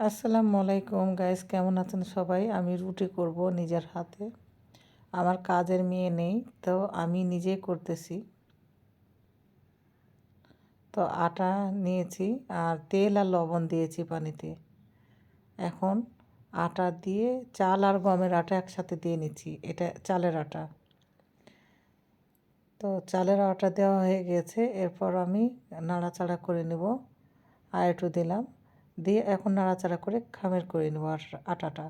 আসসালামু আলাইকুম গাইস কেমন আছেন সবাই? আমি রুটি করব নিজের হাতে। আমার কাজের মেয়ে নেই, তো আমি নিজেই করতেছি। তো আটা নিয়েছি আর তেল আর লবণ দিয়েছি পানিতে। এখন আটা দিয়ে চাল আর গমের আটা একসাথে দিয়ে নিচ্ছি, এটা চালের আটা। তো চালের আটা দেওয়া হয়ে গেছে, এরপর আমি নাড়াচাড়া করে নেব। আর একটু দিলাম। দিয়ে এখন নাড়াচাড়া করে খামের করে নেব আটাটা।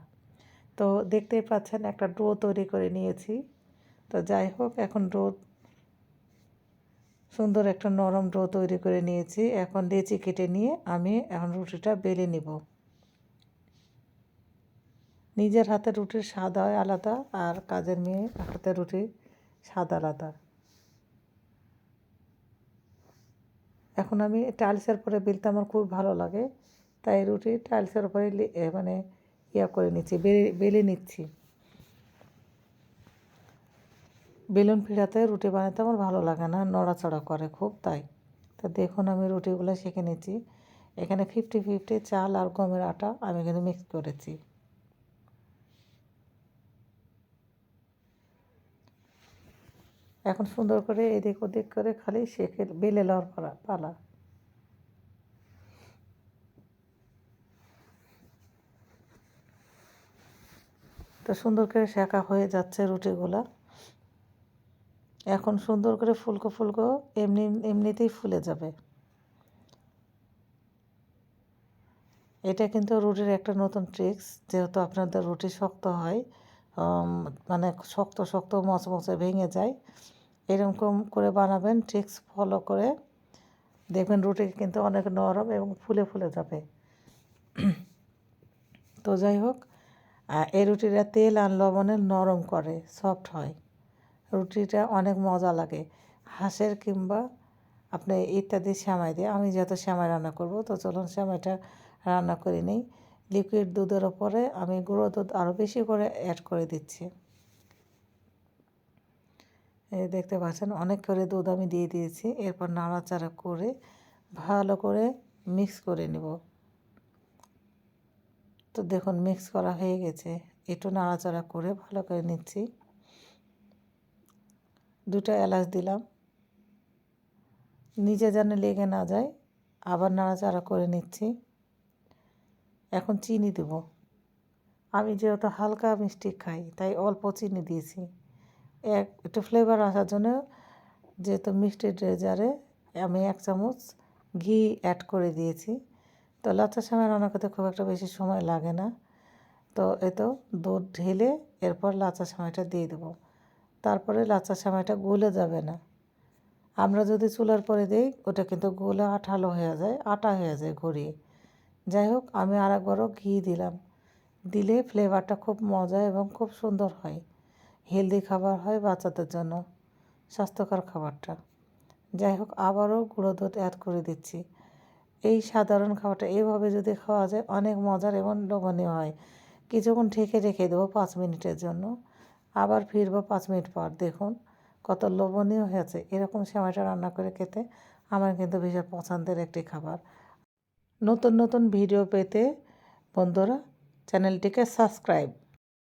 তো দেখতেই পাচ্ছেন একটা ডো তৈরি করে নিয়েছি। তো যাই হোক, এখন ডো, সুন্দর একটা নরম ডো তৈরি করে নিয়েছি। এখন লেচি কেটে নিয়ে আমি এখন রুটিটা বেলে নিব। নিজের হাতে রুটির স্বাদ হয় আলাদা আর কাজের মেয়ে হাতে রুটি স্বাদ আলাদা। এখন আমি টাইলসের পরে বেলতে আমার খুব ভালো লাগে। তাই রুটি টাইলসের উপরে মানে ইয়া করে নিচ্ছি, বেলে নিচ্ছি। বেলুন ফিরাতে রুটি বানাতে আমার ভালো লাগে না, নড়াচড়া করে খুব তাই। তো দেখুন আমি রুটিগুলো শিখে নিচ্ছি। এখানে ফিফটি ফিফটি চাল আর গমের আটা আমি কিন্তু মিক্স করেছি। এখন সুন্দর করে এদিক ওদিক করে খালি শেখে বেলে লওয়ার পালা। তো সুন্দর করে শেখা হয়ে যাচ্ছে রুটিগুলা। এখন সুন্দর করে ফুলকো ফুলকো এমনি, এমনিতেই ফুলে যাবে। এটা কিন্তু রুটির একটা নতুন ট্রিক্স যেহেতু আপনাদের রুটি শক্ত হয় মানে শক্ত শক্ত, মচমচে ভেঙে যায়, এরকম করে বানাবেন ট্রিক্স ফলো করে দেখবেন রুটি কিন্তু অনেক নরম এবং ফুলে ফুলে যাবে। তো যাই হোক এই রুটিটা তেল আর লবণে নরম করে সফট হয়। রুটিটা অনেক মজা লাগে। হাঁসের কিংবা আপনি ইত্যাদি শ্যামাই দিয়ে, আমি যেহেতু শ্যামাই রান্না করব, তো চলুন শ্যামাইটা রান্না করে নিই। লিকুইড দুধের ওপরে আমি গুঁড়ো দুধ আরও বেশি করে অ্যাড করে দিচ্ছি। দেখতে পাচ্ছেন, অনেক করে দুধ আমি দিয়ে দিয়েছি। এরপর নাড়াচাড়া করে ভালো করে মিক্স করে নেব। তো দেখুন মিক্স করা হয়ে গেছে। একটু নাড়াচাড়া করে ভালো করে নিচ্ছি। দুটো এলাচ দিলাম। নিচে যেন লেগে না যায়, আবার নাড়াচাড়া করে নিচ্ছি। এখন চিনি দেব। আমি যেহেতু হালকা মিষ্টি খাই, তাই অল্প চিনি দিয়েছি। এক, একটু ফ্লেভার আসার জন্য যেহেতু মিষ্টি ড্রেজারে আমি এক চামচ ঘি অ্যাড করে দিয়েছি। তো লাচ্চা সময় রান্না করতে খুব একটা বেশি সময় লাগে না। তো এ তো দুধ ঢেলে এরপর লাচা সময়টা দিয়ে দেবো। তারপরে লাচা সময়টা গলে যাবে না। আমরা যদি চুলার পরে দিই, ওটা কিন্তু গোলে আঠালো হয়ে যায়, আটা হয়ে যায় ঘুরিয়ে যাই হোক, আমি আর একবারও ঘি দিলাম। দিলে ফ্লেভারটা খুব মজা এবং খুব সুন্দর হয়। হেলদি খাবার হয় বাচ্চাদের জন্য, স্বাস্থ্যকর খাবারটা। যাই হোক, আবারও গুঁড়ো দুধ অ্যাড করে দিচ্ছি। এই সাধারণ খাবারটা এইভাবে যদি খাওয়া যায়, অনেক মজার এবং লোভনীয় হয়। কিছুক্ষণ ঢেকে রেখে দেবো পাঁচ মিনিটের জন্য। আবার ফিরবো পাঁচ মিনিট পর। দেখুন, কত লোভনীয় হয়েছে। এরকম সময়টা রান্না করে খেতে আমার কিন্তু ভীষণ পছন্দের একটি খাবার। নতুন নতুন ভিডিও পেতে বন্ধুরা, চ্যানেলটিকে সাবস্ক্রাইব।